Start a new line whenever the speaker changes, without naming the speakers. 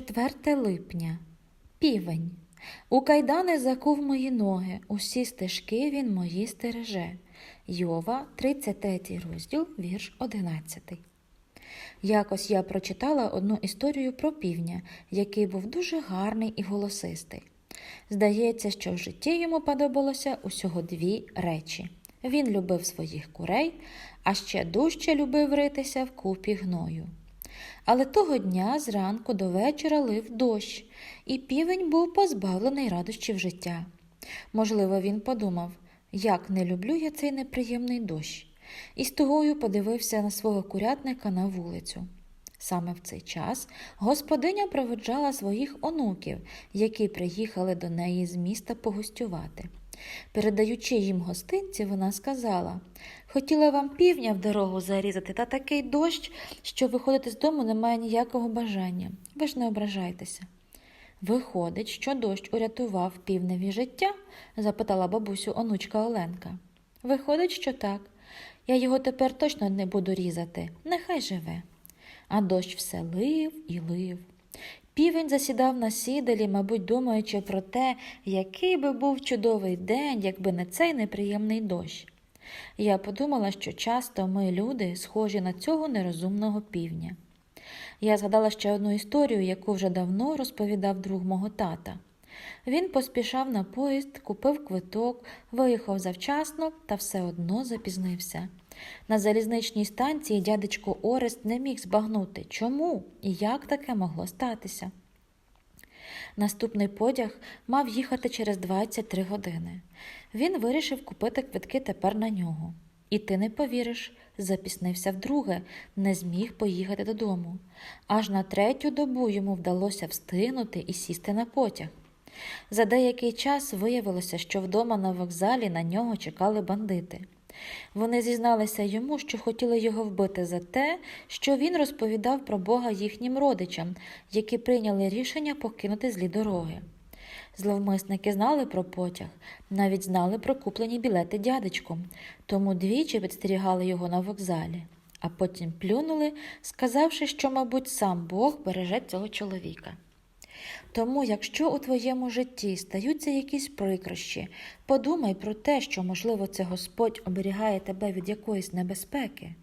4 липня. Півень. У кайдани закув мої ноги, усі стежки він мої стереже. Йова, 33 розділ, вірш 11. Якось я прочитала одну історію про півня, який був дуже гарний і голосистий. Здається, що в житті йому подобалося усього дві речі. Він любив своїх курей, а ще дужче любив ритися в купі гною. Але того дня зранку до вечора лив дощ, і півень був позбавлений радощів життя. Можливо, він подумав, як не люблю я цей неприємний дощ, і з тугою подивився на свого курятника на вулицю. Саме в цей час господиня проведжала своїх онуків, які приїхали до неї з міста погостювати. Передаючи їм гостинці, вона сказала Хотіла вам півня в дорогу зарізати, та такий дощ, що виходити з дому немає ніякого бажання. Ви ж не ображайтеся. Виходить, що дощ урятував півневі життя? запитала бабусю онучка Оленка. Виходить, що так. Я його тепер точно не буду різати, нехай живе. А дощ все лив і лив. Півень засідав на сідалі, мабуть, думаючи про те, який би був чудовий день, якби не цей неприємний дощ. Я подумала, що часто ми, люди, схожі на цього нерозумного півня. Я згадала ще одну історію, яку вже давно розповідав друг мого тата. Він поспішав на поїзд, купив квиток, виїхав завчасно та все одно запізнився. На залізничній станції дядечко Орест не міг збагнути, чому і як таке могло статися. Наступний потяг мав їхати через 23 години. Він вирішив купити квитки тепер на нього. І ти не повіриш, запіснився вдруге, не зміг поїхати додому. Аж на третю добу йому вдалося встигнути і сісти на потяг. За деякий час виявилося, що вдома на вокзалі на нього чекали бандити. Вони зізналися йому, що хотіли його вбити за те, що він розповідав про Бога їхнім родичам, які прийняли рішення покинути злі дороги. Зловмисники знали про потяг, навіть знали про куплені білети дядечком, тому двічі підстерігали його на вокзалі, а потім плюнули, сказавши, що, мабуть, сам Бог береже цього чоловіка. Тому, якщо у твоєму житті стаються якісь прикрощі, подумай про те, що, можливо, це Господь оберігає тебе від якоїсь небезпеки.